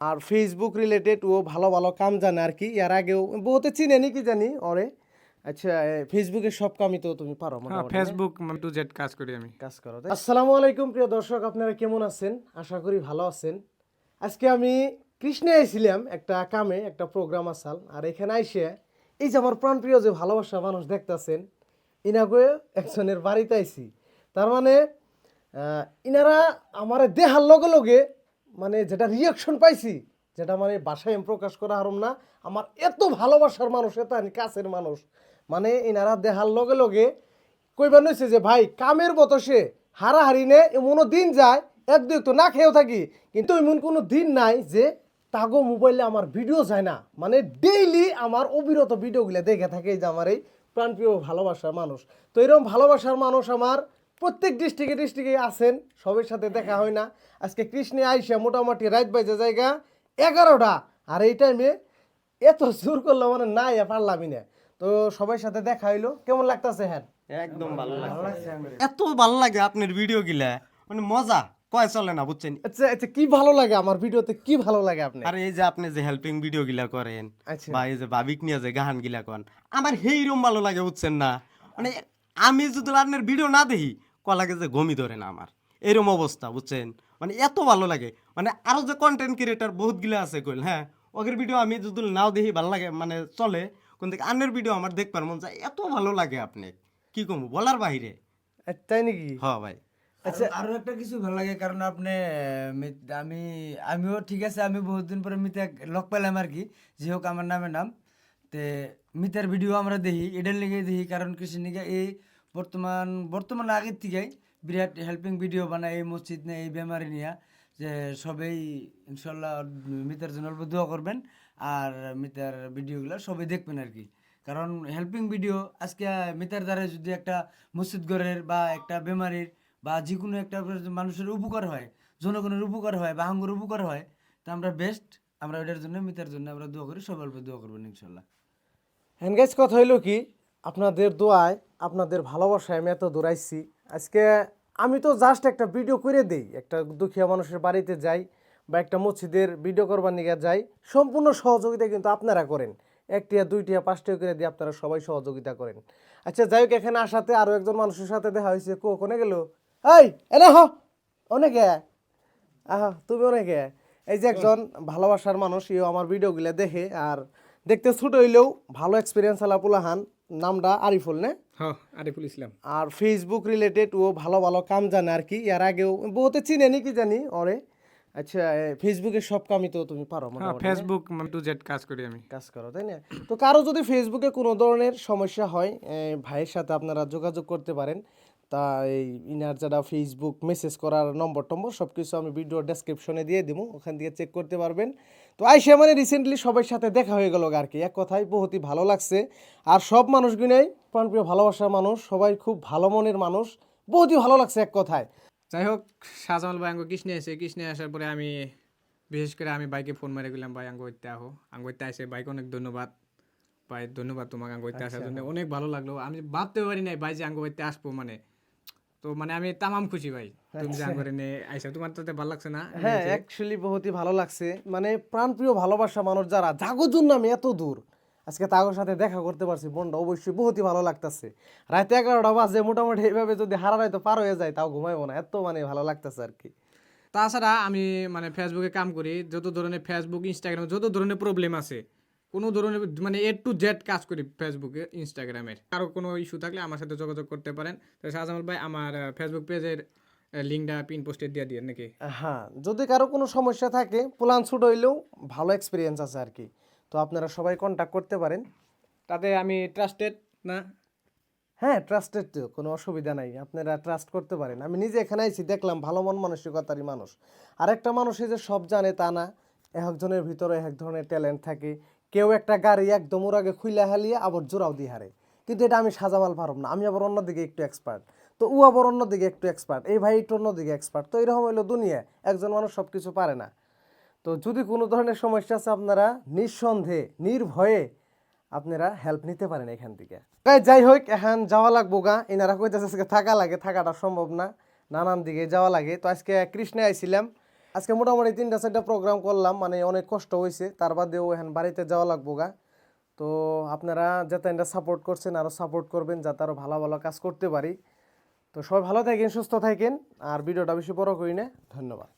আর Facebook related ও ভালো ভালো কাম জানে আর কি। এর আগেও বহুতে চিনে নি কি জানি ওরে আচ্ছা ফেসবুকের সব কামই তো তুমি পারো হ্যাঁ? ফেসবুক টু জেড কাজ করি আমি। কাজ করো? আসসালামু আলাইকুম প্রিয় দর্শক আপনারা কেমন আছেন? আশা করি ভালো আছেন। আজকে আমি কৃষ্ণে আইছিলাম একটা কামে একটা প্রোগ্রাম আসাল আর এখানে আইসে এই যে আমার প্রাণপ্রিয় যে ভালোবাসা মানুষ দেখতাছেন ইনাকে একজনের বাড়িতে আইছি। তার মানে ইনারা আমার দেহার লগে লগে মানে যেটা রিয়াকশন পাইছি, যেটা মানে বাসায় আমি প্রকাশ করা হারম না, আমার এত ভালোবাসার মানুষ, এত কাছের মানুষ। মানে এনারা দেহার লগে লগে কইবার নইছে যে, ভাই, কামের বতসে হারাহারি নে, এমনও দিন যায়, এক দুই তো না খেয়েও থাকি। কিন্তু এমন কোনো দিন নাই যে, তাগো মোবাইলে আমার ভিডিও যায় না। মানে ডেইলি আমার অবিরত ভিডিওগুলো দেখে থাকে যে আমার এই প্রাণপ্রিয় ভালোবাসার মানুষ। তো এরকম ভালোবাসার মানুষ আমার প্রত্যেক ডিস্ট্রিক্টে ডিস্ট্রিক্টে আছেন সবার সাথে দেখা হয় না। আজকে কৃষ্ণে আইসা মোটামুটি রাত বাজে জায়গা এগারোটা। আর এই টাইমে এত জোর করল মানে নাই পারলামই না। তো সবাই সাথে দেখা হইল। কেমন লাগতাছে হ্যাঁ একদম ভালো লাগছে। এত ভালো লাগে আপনার ভিডিও গিলা। মানে মজা। কয় চলে না বুঝছেন? আচ্ছা আচ্ছা কি ভালো লাগে আমার ভিডিওতে কি ভালো লাগে আপনি? আর এই যে আপনি যে হেল্পিং ভিডিও গিলা করেন আচ্ছা। বা এই যে ভাবিক নিয়ে যে গান গিলা করেন আমার সেইরকম ভালো লাগে বুঝছেন না? মানে আমি যদি আপনার ভিডিও না দেখি লাগে যে গমি ধরে না আমার। এরকম অবস্থা বুঝছেন? মানে এত ভালো লাগে। মানে আরও যে কন্টেন্ট ক্রিয়েটার বহুত গিলা আছে কইল হ্যাঁ? ওদের ভিডিও আমি যদি নাও দেখি ভালো লাগে মানে চলে কোন থেকে আন্নের ভিডিও আমার দেখবার মন চায় এত ভালো লাগে আপনি। কি কমু বলার বাহিরে। তাই নাকি? হ ভাই। আচ্ছা আরো- আরও একটা কিছু ভালো লাগে কারণ আপনি আমি আমিও ঠিক আছে আমি বহুত দিন পরে মিতে লক পেলাম আর কি। যে হোক আমার নামে নাম। তে মিতার ভিডিও আমরা দেখি এটার লেগে দেখি কারণ কৃষিনিকা এই বর্তমান বর্তমান আগের থেকেই বিরাট হেল্পিং ভিডিও বানায় এই মসজিদ নিয়ে, এই বেমারি নিয়ে, যে সবাই ইনশাল্লাহ মিতার জন্য অল্প দোয়া করবেন আর মিতার ভিডিওগুলো সবাই দেখবেন আর কি। কারণ হেল্পিং ভিডিও আজকে মিতার দ্বারা যদি একটা মসজিদ ঘরের বা একটা বেমারির বা যে কোনো একটা মানুষের উপকার হয়, জনগণের উপকার হয় বা আঙ্গুর উপকার হয়, তা আমরা বেস্ট আমরা ওইটার জন্য, মিতার জন্য আমরা দোয়া করি, সবাই অল্প দোয়া করবেন ইনশাল্লাহ। হ্যান্ডগাইজ কথা হইল কি আপনাদের দোয়ায়, আপনাদের ভালোবাসায় আমি এত দৌড়াইছি আজকে আমি তো জাস্ট একটা ভিডিও করে দেই। একটা দুঃখিয়া মানুষের বাড়িতে যাই বা একটা মসজিদের ভিডিও করবার নিয়ে যাই, সম্পূর্ণ সহযোগিতা কিন্তু আপনারা করেন। একটিয়া, দুইটিয়া, পাঁচটিয়া করে দিয়ে আপনারা সবাই সহযোগিতা করেন। আচ্ছা যাই হোক, এখানে আসাতে আরও একজন মানুষের সাথে দেখা হয়েছে। কো, কোনে গেল? এই, এনে হ! অনেকে? আহা, তুমি অনেকে? এই যে একজন ভালোবাসার মানুষ, ইও আমার ভিডিওগুলো দেখে, আর দেখতে ছোট হইলেও ভালো এক্সপিরিয়েন্স আলা পোলাহান। নামটা আরিফুল নে? হ্যাঁ আরিফুল ইসলাম। আর ফেসবুক রিলেটেড ও ভালো ভালো কাম জানে আর কি। এর আগেও বহুতে চিনে নি কি জানি ওরে আচ্ছা এ, ফেসবুকের সব কামই তো তুমি পারো ফেসবুক টু জেড কাজ করি আমি। কাজ করো তাই না? তো কারও যদি ফেসবুকে কোনো ধরনের সমস্যা হয় ভাইয়ের সাথে আপনারা যোগাযোগ করতে পারেন। তা এই ইনার যারা ফেসবুক মেসেজ করার নম্বর টম্বর সব কিছু আমি ভিডিও ডেসক্রিপশনে দিয়ে দেবো ওখান দিয়ে চেক করতে পারবেন। তো আইসে মানে রিসেন্টলি সবার সাথে দেখা হয়ে গেল আর কি। এক কথায় বহুতই ভালো লাগছে। আর সব মানুষগুলোই প্রাণপ্রিয় ভালোবাসার মানুষ সবাই খুব ভালো মনের মানুষ বহুতই ভালো লাগছে এক কথায়। যাই হোক শাহজামাল ভাই আঙ্গ কৃষ্ণে এসে কৃষ্ণে আসার পরে আমি বিশেষ করে আমি বাইকে ফোন মেরে গেলাম ভাই আঙ্গ হইতে আহো। আঙ্গ হইতে আসে বাইক অনেক ধন্যবাদ। ভাই ধন্যবাদ তোমাকে আঙ্গ হইতে আসার জন্য। অনেক ভালো লাগল। আমি ভাবতে পারি নাই ভাই যে আঙ্গ হইতে আসব মানে তো মানে আমি তামাম খুশি ভাই। তুমি যে আঙ্গরে নিয়ে আইসা। তোমার তাতে ভালো লাগছে না? হ্যাঁ অ্যাকচুয়ালি বহুতই ভালো লাগছে। মানে প্রাণপ্রিয় ভালোবাসা মানুষ যারা জাগোর জন্য আমি এত দূর। আজকে তাগোর সাথে দেখা করতে পারছি বোনটা অবশ্যই বহুতই ভালো লাগতেছে। রাতে এগারোটা বাজে মোটামুটি এইভাবে যদি হারা তো পার হয়ে যায় তাও ঘুমাইবো না। এত মানে ভালো লাগতেছে আর কি। তাছাড়া আমি মানে ফেসবুকে কাম করি। যত ধরনের ফেসবুক ইনস্টাগ্রাম যত ধরনের প্রবলেম আছে কোনো ধরনের মানে এ টু জেড কাজ করি ফেসবুকে ইনস্টাগ্রামের কারও কোনো ইস্যু থাকলে আমার সাথে যোগাযোগ করতে পারেন। তো শাহজামাল ভাই আমার ফেসবুক পেজের লিঙ্কটা পিন পোস্টে দিয়ে দিয়ে নাকি? হ্যাঁ যদি কারও কোনো সমস্যা থাকে প্লান শুট হইলেও ভালো এক্সপিরিয়েন্স আছে আর কি। তো আপনারা সবাই কন্ট্যাক্ট করতে পারেন। তাতে আমি ট্রাস্টেড না? হ্যাঁ ট্রাস্টেড তো কোনো অসুবিধা নাই। আপনারা ট্রাস্ট করতে পারেন। আমি নিজে এখানে আইছি দেখলাম ভালো মন মানসিকতারই মানুষ। আরেকটা মানুষ যে সব জানে তা না একজনের ভিতরে এক ধরনের ট্যালেন্ট থাকে কেউ একটা গাড়ি একদম ওর আগে খুইলা হালিয়ে আবার জোড়াও দিয়ে হারে। কিন্তু এটা আমি সাজামাল পারব না। আমি আবার অন্যদিকে একটু এক্সপার্ট তো ও আবার অন্যদিকে একটু এক্সপার্ট এই ভাই একটু অন্যদিকে এক্সপার্ট তো এরকম হইল দুনিয়া একজন মানুষ সব কিছু পারে না। তো যদি কোনো ধরনের সমস্যা আছে আপনারা নিঃসন্দেহে, নির্ভয়ে আপনারা হেল্প নিতে পারেন এখান থেকে। তাই যাই হোক, এখন যাওয়া লাগবো গা। এনারা কইতেছে থাকা লাগে, থাকাটা সম্ভব না। নানান দিকে যাওয়া লাগে। তো আজকে কৃষ্ণে আইছিলাম। আজকে মোটামুটি তিনটা চারটা প্রোগ্রাম করলাম মানে অনেক কষ্ট হয়েছে তার বাদেও এখন বাড়িতে যাওয়া লাগবো গা। তো আপনারা যাতে এটা সাপোর্ট করছেন আরও সাপোর্ট করবেন, যাতে আরও ভালো ভালো কাজ করতে পারি। তো সবাই ভালো থাকেন, সুস্থ থাকেন। আর ভিডিওটা বেশি বড় করি না। ধন্যবাদ।